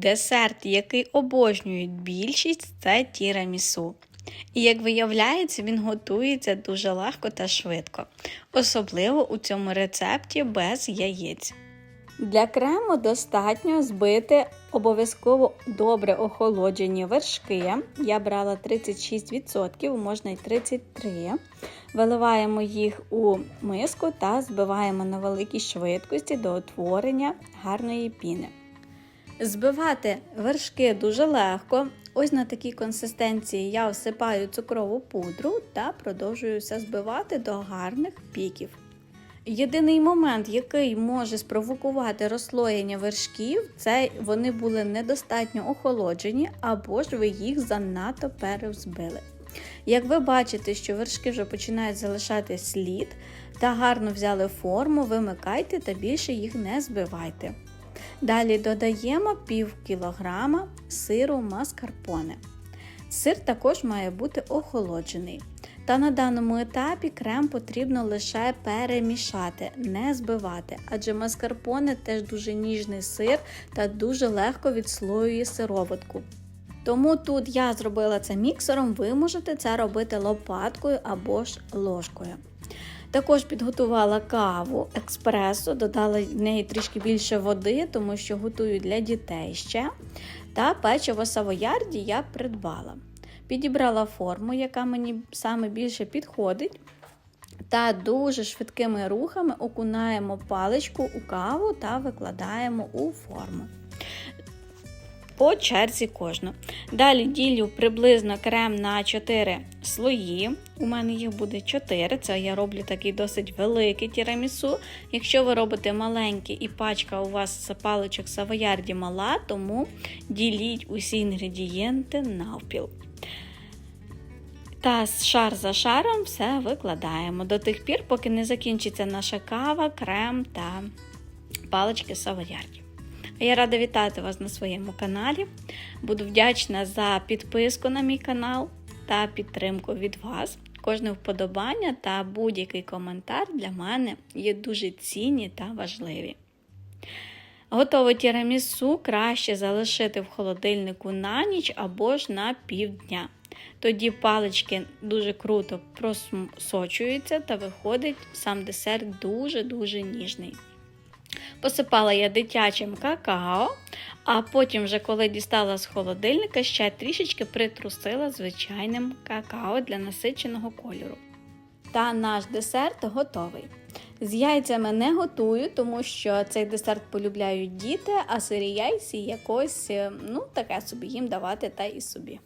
Десерт, який обожнюють більшість, це тірамісу. І як виявляється, він готується дуже легко та швидко, особливо у цьому рецепті без яєць. Для крему достатньо збити обов'язково добре охолоджені вершки. Я брала 36%, можна й 33%. Виливаємо їх у миску та збиваємо на великій швидкості до утворення гарної піни. Збивати вершки дуже легко. Ось на такій консистенції я всипаю цукрову пудру та продовжую все збивати до гарних піків. Єдиний момент, який може спровокувати розслоєння вершків, це вони були недостатньо охолоджені або ж ви їх занадто перевзбили. Як ви бачите, що вершки вже починають залишати слід та гарно взяли форму, вимикайте та більше їх не збивайте. Далі додаємо пів кілограма сиру маскарпоне. Сир також має бути охолоджений. Та на даному етапі крем потрібно лише перемішати, не збивати, адже маскарпоне теж дуже ніжний сир та дуже легко відслоює сироватку. Тому тут я зробила це міксером, ви можете це робити лопаткою або ж ложкою. Також підготувала каву експресо, додала в неї трішки більше води, тому що готую для дітей ще. Та печиво савоярді я придбала. Підібрала форму, яка мені саме більше підходить. Та дуже швидкими рухами окунаємо паличку у каву та викладаємо у форму. По черзі кожну. Далі ділю приблизно крем на 4 слої. У мене їх буде 4. Це я роблю такий досить великий тірамісу. Якщо ви робите маленький і пачка у вас паличок савоярді мала, тому діліть усі інгредієнти навпіл. Та шар за шаром все викладаємо до тих пір, поки не закінчиться наша кава, крем та палички савоярді. Я рада вітати вас на своєму каналі. Буду вдячна за підписку на мій канал та підтримку від вас. Кожне вподобання та будь-який коментар для мене є дуже цінні та важливі. Готове тірамісу краще залишити в холодильнику на ніч або ж на півдня. Тоді палички дуже круто просочуються та виходить сам десерт дуже-дуже ніжний. Посипала я дитячим какао, а потім, вже коли дістала з холодильника, ще трішечки притрусила звичайним какао для насиченого кольору. Та наш десерт готовий. З яйцями не готую, тому що цей десерт полюбляють діти, а сирі яйці якось, ну, таке собі їм давати та і собі.